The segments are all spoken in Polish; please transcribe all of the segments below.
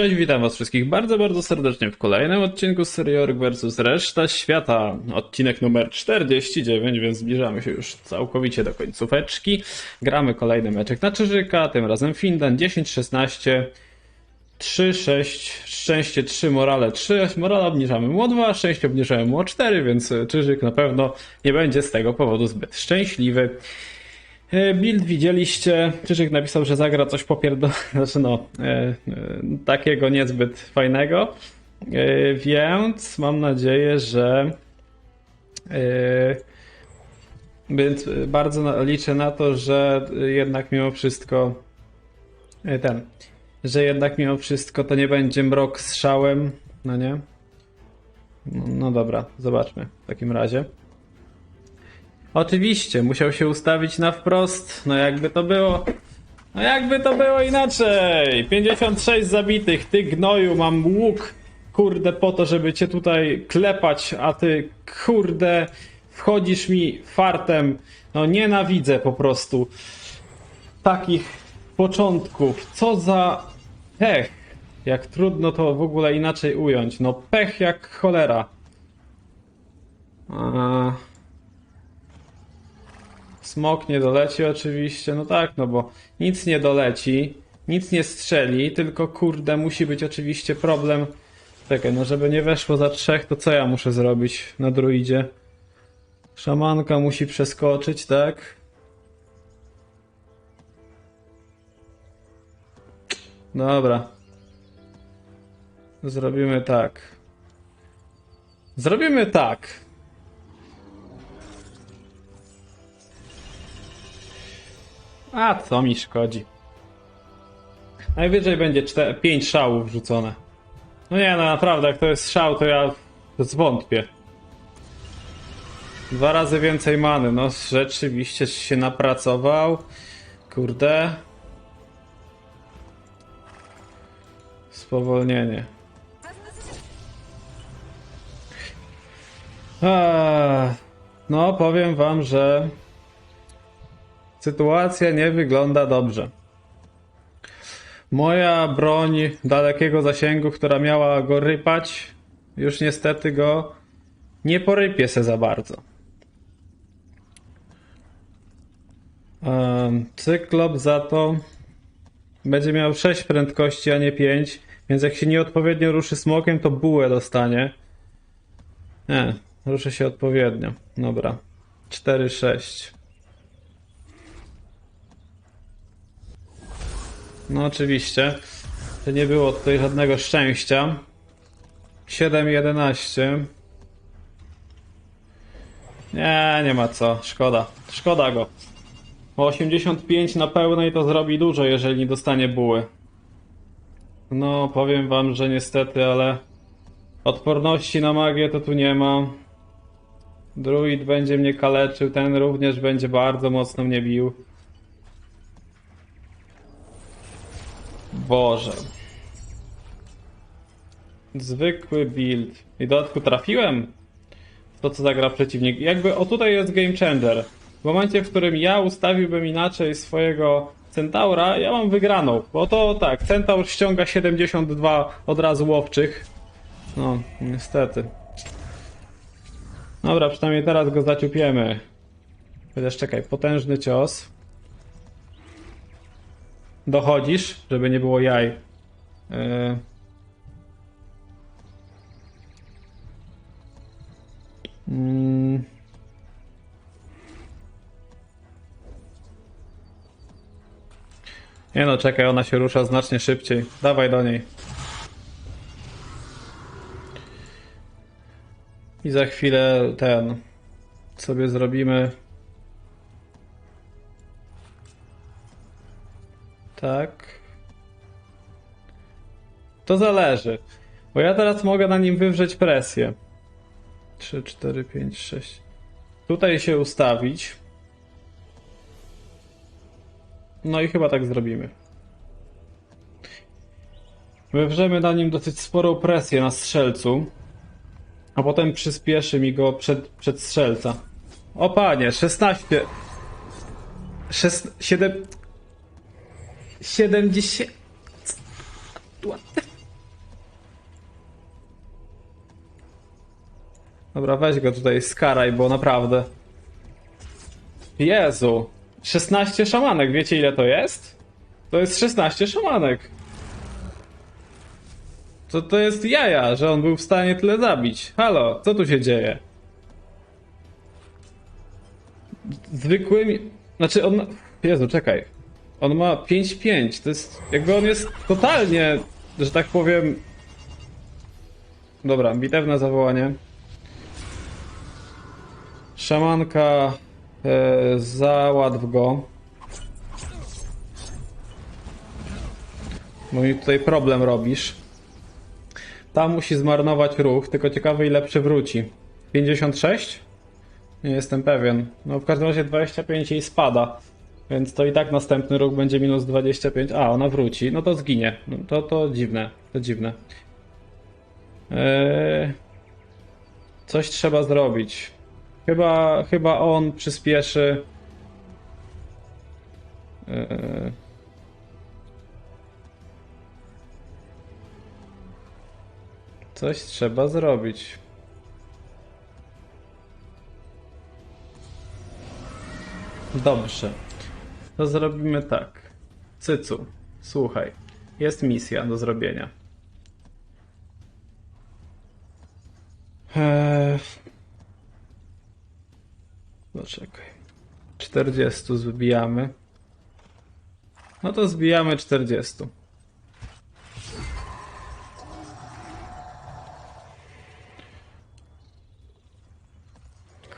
Cześć, witam was wszystkich bardzo, bardzo serdecznie w kolejnym odcinku serii Ork vs. Reszta Świata. Odcinek numer 49, więc zbliżamy się już całkowicie do końcóweczki. Gramy kolejny meczek na Czyżyka, tym razem Findan 10-16. 3, 6, szczęście 3, morale 3, morale obniżamy mu o 2, szczęście obniżamy mu o 4, więc Czyżyk na pewno nie będzie z tego powodu zbyt szczęśliwy. E, Build widzieliście, Czyżyk napisał, że zagra coś popierdo... Znaczy no, e, e, takiego niezbyt fajnego, e, więc mam nadzieję, że e, więc bardzo liczę na to, że jednak mimo wszystko e, ten, że jednak mimo wszystko to nie będzie mrok z szałem, no nie? No, no dobra, zobaczmy w takim razie. Oczywiście, musiał się ustawić na wprost. No jakby to było. No jakby to było inaczej. 56 zabitych, ty gnoju, mam łuk. Kurde, po to, żeby cię tutaj klepać, a ty kurde wchodzisz mi fartem. No nienawidzę po prostu takich początków. Co za pech. Jak trudno to w ogóle inaczej ująć. No pech jak cholera. A... Smok nie doleci oczywiście, no tak, no bo nic nie doleci, nic nie strzeli, tylko kurde musi być oczywiście problem. Czekaj, no żeby nie weszło za trzech, to co ja muszę zrobić na druidzie? Szamanka musi przeskoczyć, tak? Dobra. Zrobimy tak. Zrobimy tak. A co mi szkodzi? Najwyżej będzie 5 szałów rzucone. No nie, no naprawdę, jak to jest szał, to ja zwątpię. Dwa razy więcej many, no rzeczywiście się napracował. Kurde. Spowolnienie. No, powiem wam, że Sytuacja nie wygląda dobrze. Moja broń dalekiego zasięgu, która miała go rypać, już niestety go nie porypie se za bardzo. Cyklop za to będzie miał 6 prędkości, a nie 5, więc jak się nieodpowiednio ruszy smokiem, to bułę dostanie. Nie, ruszy się odpowiednio. Dobra. 4-6. No oczywiście. To nie było tutaj żadnego szczęścia. 7-11. Nie, nie ma co. Szkoda. Szkoda go. Bo 85 na pełnej to zrobi dużo, jeżeli nie dostanie buły. No, powiem wam, że niestety, ale odporności na magię to tu nie ma. Druid będzie mnie kaleczył, ten również będzie bardzo mocno mnie bił. Boże. Zwykły build. I w dodatku trafiłem w to, co zagra przeciwnik. Jakby, o tutaj jest game changer. W momencie, w którym ja ustawiłbym inaczej swojego Centaura, ja mam wygraną. Bo to tak, Centaur ściąga 72 od razu łowczych. No, niestety. Dobra, przynajmniej teraz go zaciupiemy. Chociaż czekaj, potężny cios. Dochodzisz, żeby nie było jaj. Yy. Mm. Nie no, czekaj, ona się rusza znacznie szybciej. Dawaj do niej. I za chwilę ten sobie zrobimy Tak. To zależy. Bo ja teraz mogę na nim wywrzeć presję. 3, 4, 5, 6. Tutaj się ustawić. No i chyba tak zrobimy. Wywrzemy na nim dosyć sporą presję na strzelcu. A potem przyspieszy mi go przed, przed strzelca. O panie, 16. Szes... Siedem... Siedemdziesiąt... What the- Dobra, weź go tutaj skaraj, bo naprawdę... Jezu! 16 szamanek, wiecie ile to jest? To jest 16 szamanek. To, to jest jaja, że on był w stanie tyle zabić. Halo, co tu się dzieje? Zwykłymi... Znaczy on... Jezu, czekaj. On ma 5-5. To jest... Jakby on jest totalnie, że tak powiem... Dobra, bitewne zawołanie. Szamanka... E, załatw go. Bo mi tutaj problem robisz. Ta musi zmarnować ruch, tylko ciekawe ile przywróci. 56? Nie jestem pewien. No w każdym razie 25 jej spada. Więc to i tak następny ruch będzie minus 25. A, ona wróci. No to zginie. No to, to dziwne. To dziwne. Eee, coś trzeba zrobić. Chyba, chyba on przyspieszy. Eee, Coś trzeba zrobić. Dobrze. To zrobimy tak. Cycu, słuchaj. Jest misja do zrobienia. Eee... No czekaj. 40 zbijamy. No to zbijamy 40.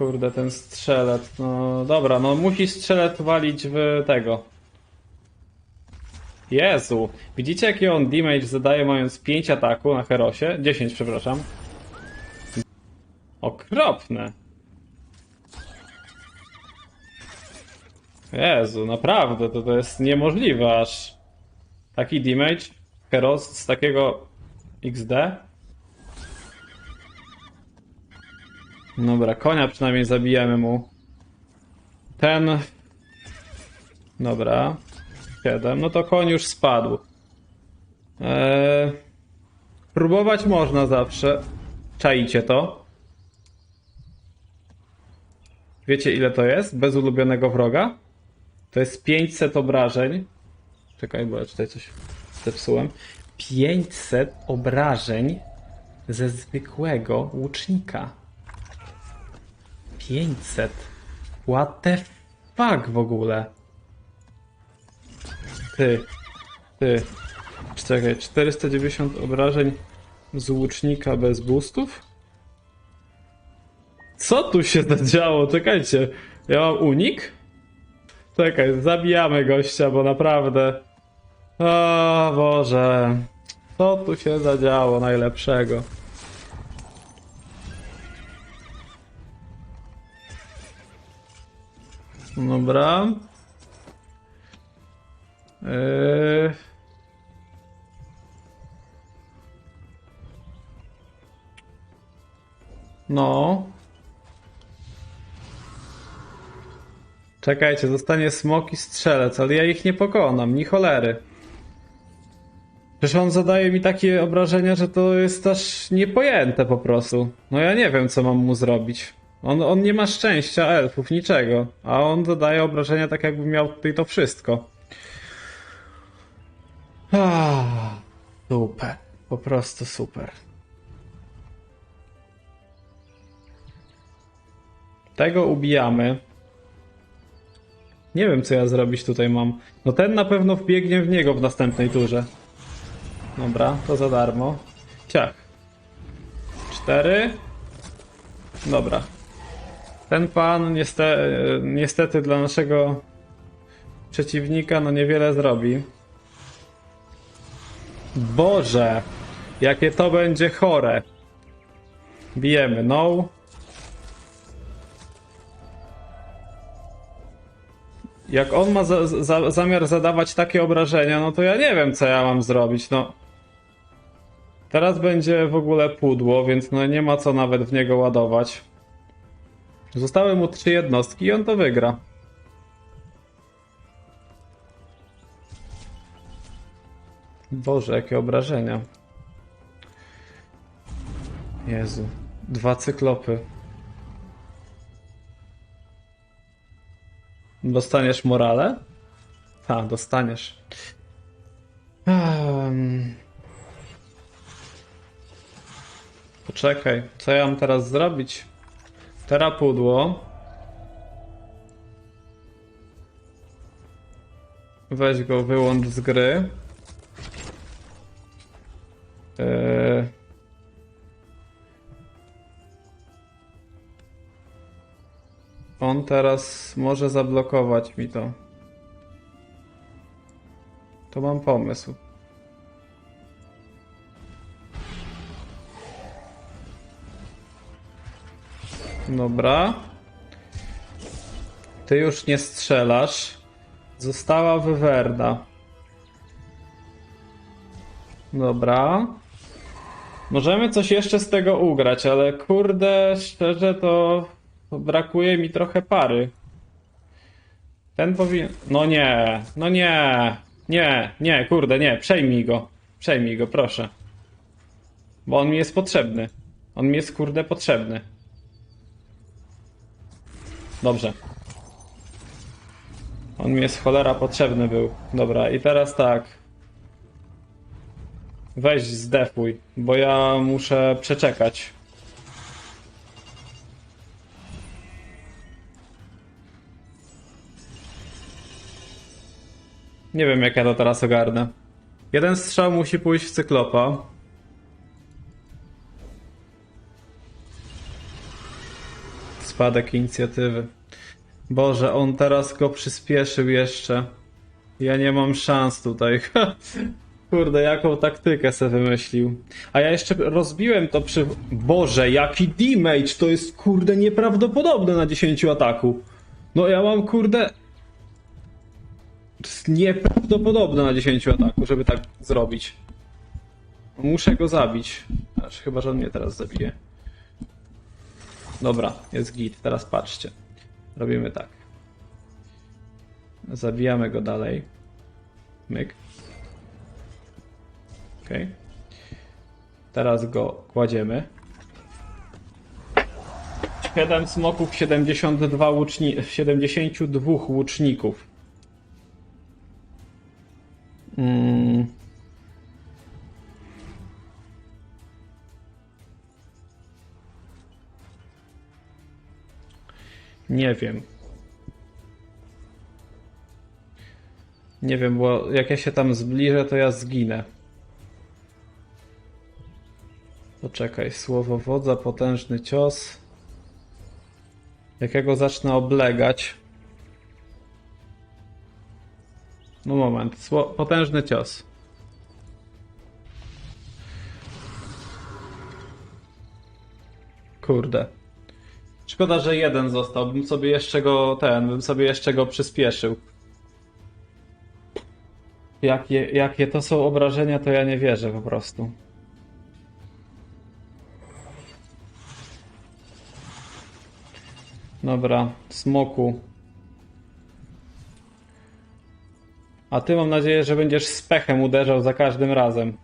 Kurde, ten strzelet. No dobra, no musi strzelet walić w tego. Jezu, widzicie jaki on damage zadaje mając 5 ataku na Herosie? 10, przepraszam. Okropne. Jezu, naprawdę, to, to jest niemożliwe aż. Taki damage Heros z takiego XD? Dobra, konia przynajmniej zabijemy mu. Ten. Dobra. 7. No to koń już spadł. Eee... Próbować można zawsze. Czaicie to? Wiecie ile to jest? Bez ulubionego wroga? To jest 500 obrażeń. Czekaj, bo ja tutaj coś zepsułem. 500 obrażeń ze zwykłego łucznika. 500. What the fuck w ogóle? Ty. Ty. Czekaj, 490 obrażeń z łucznika bez boostów? Co tu się zadziało? Czekajcie. Ja mam unik? Czekaj, zabijamy gościa, bo naprawdę... O Boże. Co tu się zadziało najlepszego? Dobra. Yy... No. Czekajcie, zostanie smok i strzelec, ale ja ich nie pokonam, ni cholery. Przecież on zadaje mi takie obrażenia, że to jest aż niepojęte po prostu. No ja nie wiem, co mam mu zrobić. On, on nie ma szczęścia elfów, niczego. A on zadaje obrażenia tak, jakby miał tutaj to wszystko. Ah, super. Po prostu super. Tego ubijamy. Nie wiem, co ja zrobić tutaj mam. No ten na pewno wbiegnie w niego w następnej turze. Dobra, to za darmo. Ciach. Cztery. Dobra. Ten pan niestety, niestety dla naszego przeciwnika no niewiele zrobi. Boże! Jakie to będzie chore. Bijemy, no. Jak on ma za, za, zamiar zadawać takie obrażenia, no to ja nie wiem, co ja mam zrobić, no. Teraz będzie w ogóle pudło, więc no nie ma co nawet w niego ładować. Zostały mu trzy jednostki i on to wygra. Boże, jakie obrażenia. Jezu. Dwa cyklopy. Dostaniesz morale? Tak, dostaniesz. Um... Poczekaj, co ja mam teraz zrobić? Terapudło. Weź go, wyłącz z gry. Eee... On teraz może zablokować mi to. To mam pomysł. Dobra. Ty już nie strzelasz. Została wywerda. Dobra. Możemy coś jeszcze z tego ugrać, ale kurde, szczerze to brakuje mi trochę pary. Ten powinien. No nie, no nie, nie, nie, kurde, nie, przejmij go. Przejmij go, proszę. Bo on mi jest potrzebny. On mi jest kurde potrzebny. Dobrze. On mi jest cholera potrzebny był. Dobra, i teraz tak. Weź zdefuj, bo ja muszę przeczekać. Nie wiem jak ja to teraz ogarnę. Jeden strzał musi pójść w cyklopa. Spadek inicjatywy. Boże, on teraz go przyspieszył jeszcze. Ja nie mam szans tutaj. Kurde, jaką taktykę se wymyślił. A ja jeszcze rozbiłem to przy... Boże, jaki damage! To jest kurde nieprawdopodobne na 10 ataku. No ja mam kurde... Nieprawdopodobne na 10 ataku, żeby tak zrobić. Muszę go zabić. Znaczy, chyba, że on mnie teraz zabije. Dobra, jest git. Teraz patrzcie. Robimy tak. Zabijamy go dalej. Myk. Ok. Teraz go kładziemy. 7 smoków, 72, łuczni 72 łuczników. Nie wiem. Nie wiem, bo jak ja się tam zbliżę, to ja zginę. Poczekaj, słowo wodza, potężny cios. Jak ja go zacznę oblegać. No moment, sło potężny cios. Kurde. Szkoda, że jeden został. Bym sobie jeszcze go ten, bym sobie jeszcze go przyspieszył. Jakie, jakie to są obrażenia, to ja nie wierzę po prostu. Dobra, smoku. A ty mam nadzieję, że będziesz z pechem uderzał za każdym razem.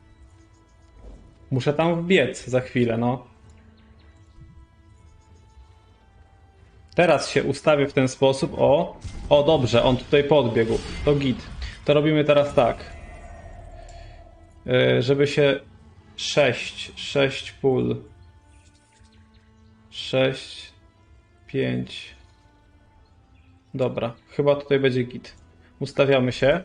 Muszę tam wbiec za chwilę, no. Teraz się ustawię w ten sposób. O, o dobrze, on tutaj podbiegł. To git. To robimy teraz tak. Yy, żeby się 6, 6 pól. 6, 5. Dobra, chyba tutaj będzie git. Ustawiamy się.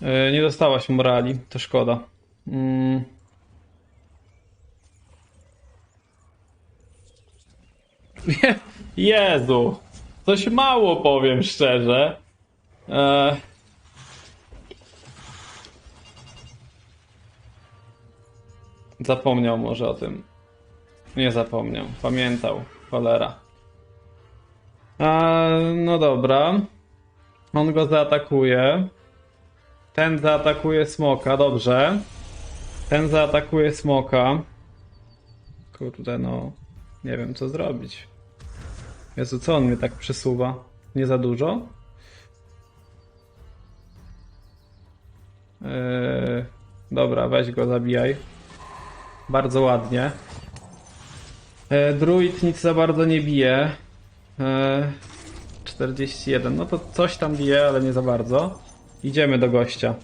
Yy, nie dostałaś morali, to szkoda. Mm. Jezu, coś mało powiem szczerze. E... Zapomniał może o tym. Nie zapomniał, pamiętał. Cholera. A, no dobra. On go zaatakuje. Ten zaatakuje smoka, dobrze. Ten zaatakuje smoka. Kurde, no. Nie wiem, co zrobić. Jezu, co on mnie tak przesuwa? Nie za dużo? Yy, dobra, weź go, zabijaj. Bardzo ładnie. E, druid nic za bardzo nie bije. E, 41. No to coś tam bije, ale nie za bardzo. Idziemy do gościa.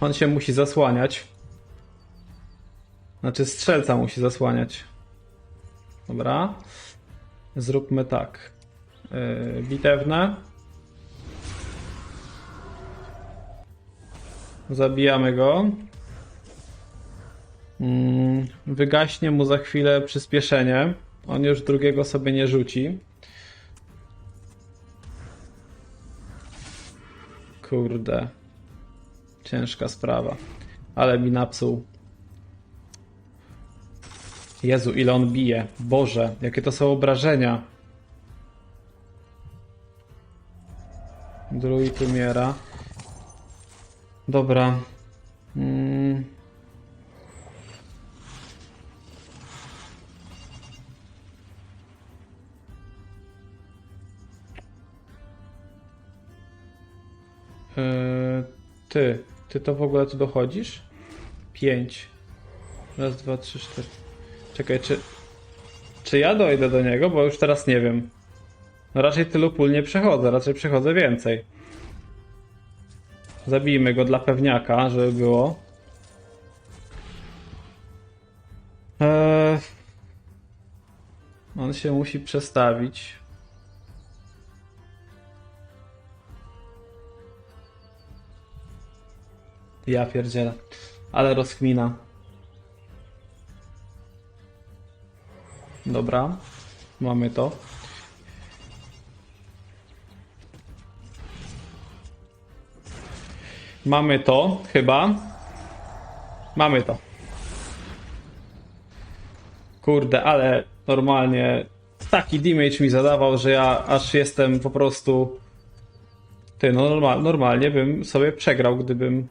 On się musi zasłaniać. Znaczy strzelca musi zasłaniać. Dobra. Zróbmy tak. Yy, bitewne. Zabijamy go. Mm, Wygaśnie mu za chwilę przyspieszenie. On już drugiego sobie nie rzuci. Kurde. Ciężka sprawa. Ale mi napsuł. Jezu, ile on bije. Boże, jakie to są obrażenia. Druid umiera. Dobra. Eee, ty, ty to w ogóle tu dochodzisz? Pięć. Raz, dwa, trzy, cztery. Czekaj, czy. Czy ja dojdę do niego? Bo już teraz nie wiem. No raczej tylu pól nie przechodzę, raczej przechodzę więcej. Zabijmy go dla pewniaka, żeby było. Eee, on się musi przestawić. Ja pierdzielę. Ale rozkmina. Dobra. Mamy to. Mamy to, chyba. Mamy to. Kurde, ale normalnie taki damage mi zadawał, że ja aż jestem po prostu. Ty, no normal, normalnie bym sobie przegrał, gdybym.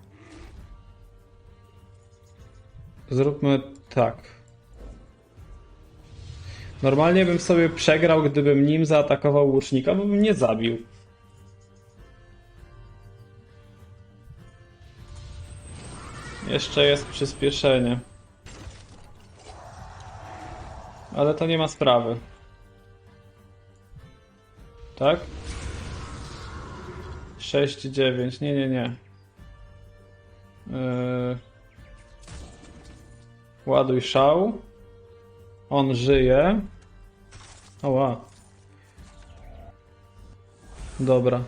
Zróbmy tak. Normalnie bym sobie przegrał, gdybym nim zaatakował łucznika, bo bym nie zabił. Jeszcze jest przyspieszenie. Ale to nie ma sprawy. Tak? 6, 9. Nie, nie, nie. Yy... Ładuj szał. On żyje. Oła. Dobra.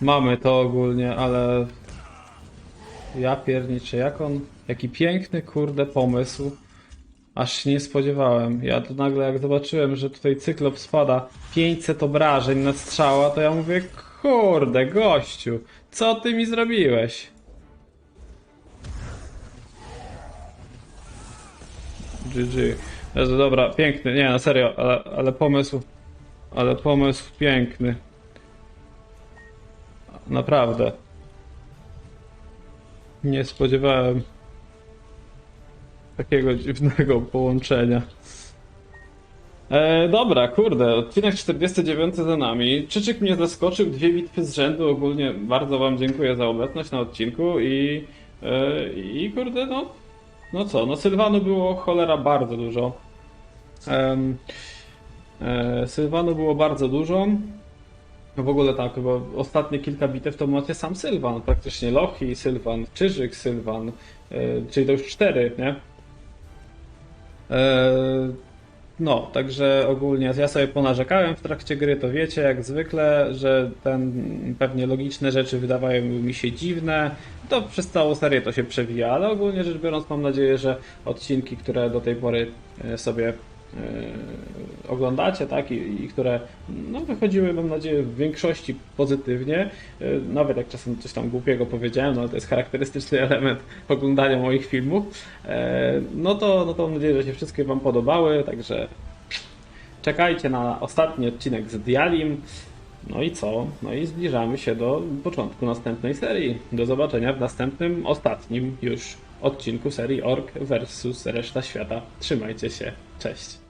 Mamy to ogólnie, ale ja pierniczę, jak on, jaki piękny kurde pomysł. Aż się nie spodziewałem. Ja to nagle jak zobaczyłem, że tutaj cyklop spada 500 obrażeń na strzała, to ja mówię, kurde gościu, co ty mi zrobiłeś? GG. Jezu, dobra, piękny, nie, na serio, ale, ale pomysł, ale pomysł piękny. Naprawdę. Nie spodziewałem takiego dziwnego połączenia. E, dobra, kurde, odcinek 49 za nami. Czyczyk mnie zaskoczył, dwie bitwy z rzędu. Ogólnie bardzo Wam dziękuję za obecność na odcinku i, e, i kurde, no, no co, no Sylwanu było cholera bardzo dużo. Em, e, Sylwanu było bardzo dużo. No w ogóle tak, bo ostatnie kilka bitew to macie sam Sylwan, praktycznie Lochi, Sylwan, Czyżyk, Sylwan, e, czyli to już cztery, nie? E, no, także ogólnie ja sobie ponarzekałem w trakcie gry, to wiecie, jak zwykle, że ten pewnie logiczne rzeczy wydawają mi się dziwne, to przez całą serię to się przewija, ale ogólnie rzecz biorąc mam nadzieję, że odcinki, które do tej pory e, sobie oglądacie, tak, i, i które no, wychodziły, mam nadzieję, w większości pozytywnie, e, nawet jak czasem coś tam głupiego powiedziałem, no ale to jest charakterystyczny element oglądania moich filmów, e, no to, no to mam nadzieję, że się wszystkie Wam podobały, także czekajcie na ostatni odcinek z Dialim. No i co? No i zbliżamy się do początku następnej serii. Do zobaczenia w następnym, ostatnim już odcinku serii Ork vs reszta świata. Trzymajcie się. Cześć.